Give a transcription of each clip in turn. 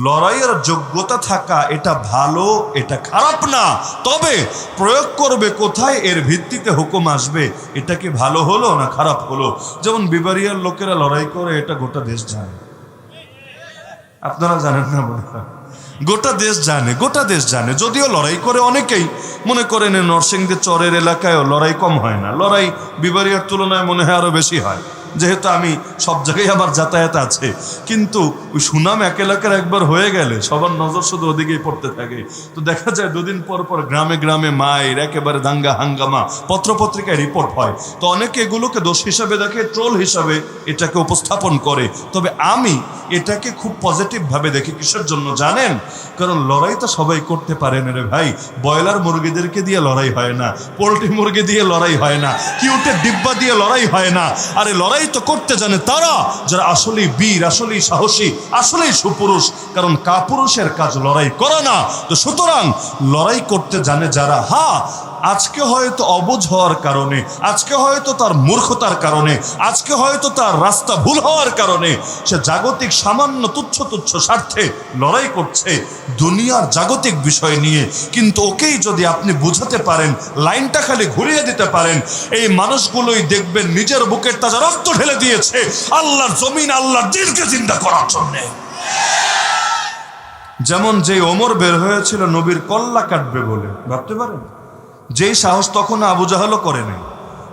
লড়াইয়ের যোগ্যতা থাকা, এটা ভালো, এটা খারাপ না। তবে প্রয়োগ করবে কোথায়? এর ভিত্তিতে হুকুম আসবে। এটা কি ভালো হলো না খারাপ হলো? যেমন বিবারিয়ার লোকেরা লড়াই করে, এটা গোটা দেশ জানে। আপনারা জানেন না মনে গোটা দেশ জানে, গোটা দেশ জানে। যদিও লড়াই করে অনেকেই মনে করেন নরসিংদী চরের এলাকায়ও লড়াই কম হয় না। লড়াই বিবারিয়ার তুলনায় মনে হয় আরও বেশি হয়। যেহেতু আমি সব জায়গায় আমার যাতায়াত আছে। কিন্তু ওই সুনাম এক এলাকার একবার হয়ে গেলে সবার নজর শুধু ওদিকেই পড়তে থাকে। তো দেখা যায় দুদিন পর পর গ্রামে গ্রামে মায়ের একেবারে দাঙ্গা হাঙ্গামা পত্রপত্রিকায় রিপোর্ট হয়। তো অনেকে এগুলোকে দোষ হিসাবে দেখে, ট্রোল হিসাবে এটাকে উপস্থাপন করে। তবে আমি এটাকে খুব পজিটিভভাবে দেখি। কিসের জন্য জানেন? কারণ লড়াই তো সবাই করতে পারে না রে ভাই। ব্রয়লার মুরগিদেরকে দিয়ে লড়াই হয় না, পোলট্রি মুরগি দিয়ে লড়াই হয় না, কিউটের ডিব্বা দিয়ে লড়াই হয় না। আরে লড়াই তো করতে জানে তারা যারা আসলেই বীর, আসলেই সাহসী, আসলেই সুপুরুষ, কারণ কাপুরুষের কাজ লড়াই করে না। তো সুতরাং লড়াই করতে জানে যারা, হা আজকে হয়তো অবুঝ হওয়ার কারণে, আজকে হয়তো তার মূর্খতার কারণে, আজকে হয়তো তার রাস্তা ভুল হওয়ার কারণে সে জাগতিক সামান্য তুচ্ছ তুচ্ছ স্বার্থে লড়াই করছে দুনিয়ার জাগতিক বিষয় নিয়ে। কিন্তু ওকেই যদি আপনি বুঝাতে পারেন, লাইনটা খালি ঘুরিয়ে দিতে পারেন, এই মানুষগুলোই দেখবেন নিজের বুকের তাজা রক্ত ঢেলে দিয়েছে আল্লাহর জমিন, আল্লাহর দিলকে চিন্তা করার জন্যে। যেমন যে ওমর বের হয়েছিল, নবীর কল্লা কাটবে বলে। ভাবতে পারেন? যেই সাহস তখন আবু জাহালও করেনি।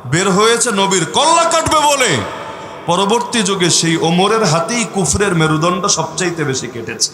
বের হয়েছে নবীর কল্লা কাটবে বলে। পরবর্তী যুগে সেই ওমরের হাতেই কুফরের মেরুদণ্ড সবচাইতে বেশি কেটেছে।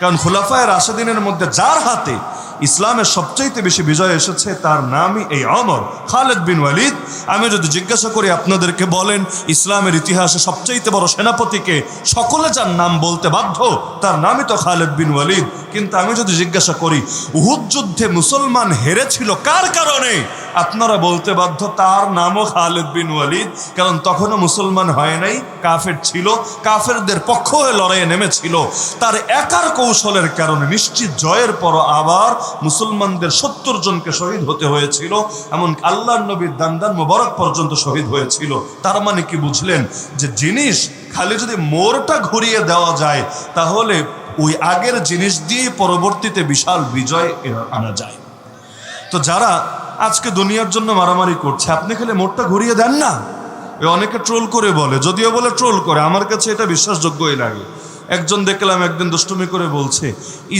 কারণ খোলাফায় রাশেদিনের মধ্যে যার হাতে ইসলামের সবচাইতে বেশি বিজয় এসেছে তার নামই এই অমর, খালেদ বিন ওয়ালিদ। আমি যদি জিজ্ঞাসা করি, আপনাদেরকে বলেন, ইসলামের ইতিহাসে সবচাইতে বড় সেনাপতিকে সকলে যার নাম বলতে বাধ্য, তার নামই তো খালেদ বিন ওয়ালিদ। কিন্তু আমি যদি জিজ্ঞাসা করি, উহুদ যুদ্ধে মুসলমান হেরেছিল কার কারণে? আপনারা বলতে বাধ্য, তার নামও খালেদ বিন ওয়ালিদ, কারণ তখনও মুসলমান হয় নাই, কাফের ছিল, কাফেরদের পক্ষ হয়ে লড়াইয়ে নেমেছিল। তার একার কৌশলের কারণে নিশ্চিত জয়ের পর আবার মুসলমানদের সত্তর জনকে শহীদ হতে হয়েছিল এমন আল্লাহ নবীর দান্দান মোবারক পর্যন্ত শহীদ হয়েছিল। তার মানে কি বুঝলেন? যে জিনিস খালি যদি মোড়টা ঘুরিয়ে দেওয়া যায়, তাহলে ওই আগের জিনিস দিয়ে পরবর্তীতে বিশাল বিজয় আনা যায়। তো যারা আজকে দুনিয়ার জন্য মারামারি করছে। আপনি খালি মোটটা ঘুরিয়ে দেন না। অনেকে ট্রোল করে বলে, যদিও বলে ট্রোল করে, আমার কাছে এটা বিশ্বাসযোগ্যই লাগে। একজন দেখলাম একদিন দুষ্টমি করে বলছে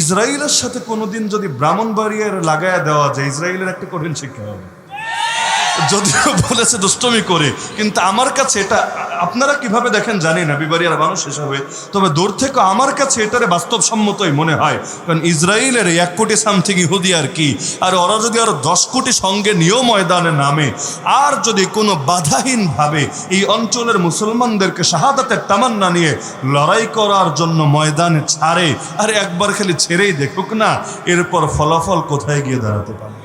ইসরায়েলের সাথে কোনোদিন যদি ব্রাহ্মণবাড়িয়ার লাগায় দেওয়া যায় ইসরায়েলের একটা কঠিন শিক্ষা হবে। যদিও বলেছে দুষ্টমি করে, কিন্তু আমার কাছে এটা আপনারা কীভাবে দেখেন জানি না বিবারিয়ার মানুষ হিসাবে তবে দূর থেকে আমার কাছে এটারে বাস্তবসম্মতই মনে হয়, কারণ ইসরায়েলের এক কোটি সামথিং ইহুদি আর কি, আর ওরা যদি আরও দশ কোটি সঙ্গে নিয়েও ময়দানে নামে, আর যদি কোনো বাধাহীনভাবে এই অঞ্চলের মুসলমানদেরকে শাহাদাতের তামান্না নিয়ে লড়াই করার জন্য ময়দানে ছাড়ে, আর একবার খালি ছেড়েই দেখুক না, এরপর ফলাফল কোথায় গিয়ে দাঁড়াতে পারে?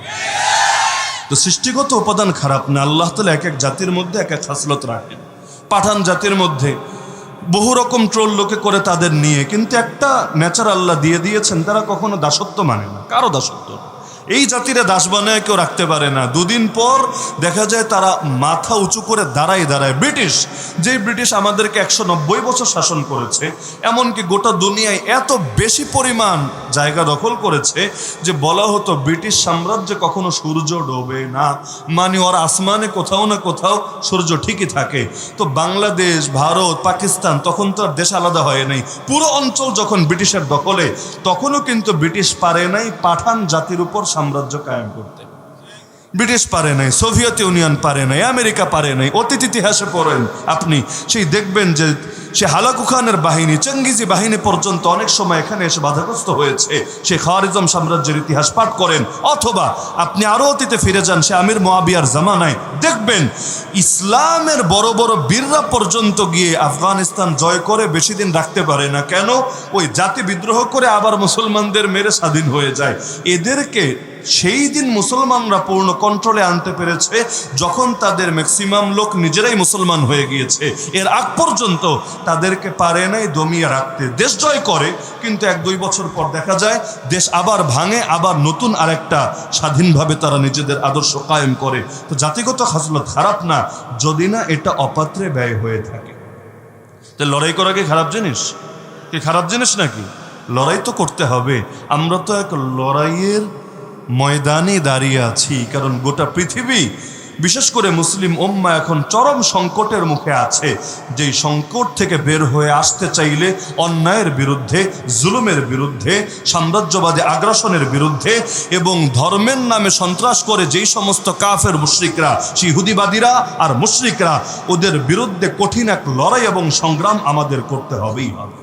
তো সৃষ্টিগত উপাদান খারাপ না, আল্লাহ তালা এক এক জাতির মধ্যে এক এক খাসলত রাখেন। পাঠান জাতির মধ্যে বহু রকম ট্রোল লোকে করে তাদের নিয়ে, কিন্তু একটা নেচার আল্লাহ দিয়ে দিয়েছেন, তারা কখনো দাসত্ব মানে না কারও দাসত্ব না। এই জাতিরা দাস বানায় কেউ রাখতে পারে না। দুদিন পর দেখা যায় তারা মাথা উঁচু করে দাঁড়ায় দাঁড়ায়। ব্রিটিশ, যেই ব্রিটিশ আমাদেরকে একশো নব্বই বছর শাসন করেছে, এমনকি গোটা দুনিয়ায় এত বেশি পরিমাণ জায়গা দখল করেছে যে বলা হতো ব্রিটিশ সাম্রাজ্যে কখনো সূর্য ডোবে না। মানে ওর আসমানে কোথাও না কোথাও সূর্য ঠিকই থাকে। তো বাংলাদেশ, ভারত, পাকিস্তান তখন তো আর দেশ আলাদা হয় নাই। পুরো অঞ্চল যখন ব্রিটিশের দখলে, তখনও কিন্তু ব্রিটিশ পারে নাই, পাঠান জাতির উপর সাম্রাজ্য কায়েম করতে। ব্রিটিশ পারে নাই, সোভিয়েত ইউনিয়ন পারে নাই, আমেরিকা পারে নাই, অতীত ইতিহাসে পড়েন আপনি, সেই দেখবেন যে সে হালাকু খানের বাহিনী, চেঙ্গিজি বাহিনী পর্যন্ত অনেক সময় এখানে এসে বাধাগ্রস্ত হয়েছে। সে খাওয়ারিজম সাম্রাজ্যের ইতিহাস পাঠ করেন, অথবা আপনি আরও অতীতে ফিরে যান, সে আমির মোয়াবিয়ার জামানায়। দেখবেন ইসলামের বড় বড় বীররা পর্যন্ত গিয়ে আফগানিস্তান জয় করে বেশি দিন রাখতে পারে না। কেন? ওই জাতি বিদ্রোহ করে আবার মুসলমানদের মেরে স্বাধীন হয়ে যায়। এদেরকে সেই দিন মুসলমানরা পূর্ণ কন্ট্রোলে আনতে পেরেছে, যখন তাদের ম্যাক্সিমাম লোক নিজেরাই মুসলমান হয়ে গিয়েছে। এর আগ পর্যন্ত তাদেরকে পারে নাই দমিয়ে রাখতে। দেশ জয় করে, কিন্তু এক দুই বছর পর দেখা যায়, দেশ আবার ভাঙে, আবার নতুন আরেকটা স্বাধীনভাবে তারা নিজেদের আদর্শ কায়েম করে। তো জাতিগত হাসলত খারাপ না, যদি না এটা অপাত্রে ব্যয় হয়ে থাকে। তো লড়াই করা কি খারাপ জিনিস? কি খারাপ জিনিস নাকি? লড়াই তো করতে হবে। আমরা তো এক লড়াইয়ের ময়দানে দাঁড়িয়ে আছি, কারণ গোটা পৃথিবী, বিশেষ করে মুসলিম ওম্মা এখন চরম সংকটের মুখে আছে। যেই সংকট থেকে বের হয়ে আসতে চাইলে অন্যায়ের বিরুদ্ধে, জুলুমের বিরুদ্ধে, সাম্রাজ্যবাদী আগ্রাসনের বিরুদ্ধে এবং ধর্মের নামে সন্ত্রাস করে যেই সমস্ত কাফের মুশ্রিকরা, শিহুদিবাদীরা আর মুশ্রিকরা, ওদের বিরুদ্ধে কঠিন এক লড়াই এবং সংগ্রাম আমাদের করতে হবেই হবে।